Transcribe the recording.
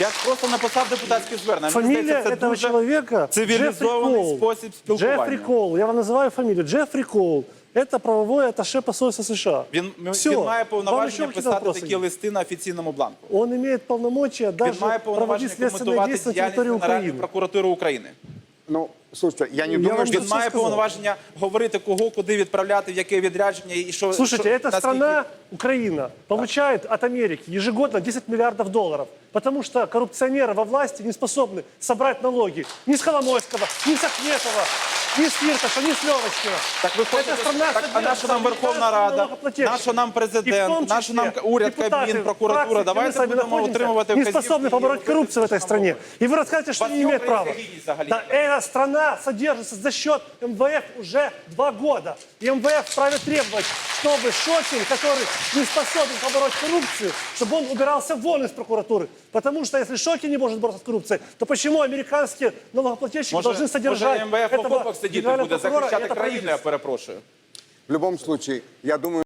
Я ж просто написав депутатське звернення. Мені Фамилия здається, це этого дуже человека цивілізований Джеффри Коул. спосіб спілкування. Джеффри Коул, я вам называю фамилию. Джеффри Коул. Это правовой атташе посольства США. Він, Все. він має Вам повноваження еще какие-то писати вопросы такі есть? листи на офіційному бланку. Он имеет полномочия Він даже має проводить повноваження следственные коментувати действия на діяльність территории Генеральної Украины. прокуратури України. Ну, слушайте, я не Я думаю, вам что... Він все має сказав. повноваження говорити, кого куди відправляти, в яке відрядження і що. Слушайте, що, эта наскільки- страна, Украина, получает от Америки ежегодно 10 миллиардов долларов, потому что коррупционеры во власти не способны собрать налоги ни с Коломойского, ни с Ахметова, ни с Фирташа, ни с Левочкина. Так ви хочете, Эта страна так, а содержит наша нам Верховна Рада, налогоплательщиков. наша нам И в президент, том наша нам числе уряд, депутаты, Кабмін, прокуратура. фракции, где мы Давайте с вами будемо находимся, отримувати не вказівки способны і побороть робити коррупцию в все этой стране. И вы рассказываете, что Вас они не имеют є права. українська гідність взагалі? Да, эта страна содержится за счет МВФ уже два года. И МВФ вправе требовать, чтобы Шокин, который не способен побороть коррупцию, чтобы он убирался вон из прокуратуры. Потому что если Шокин не может бороться с коррупцией, то почему американские налогоплательщики должны Може, содержать може МВФ в этого окопах сидіти генерального буде прокурора и захищати это країну, я правительство? перепрошую. В любом случае, я думаю,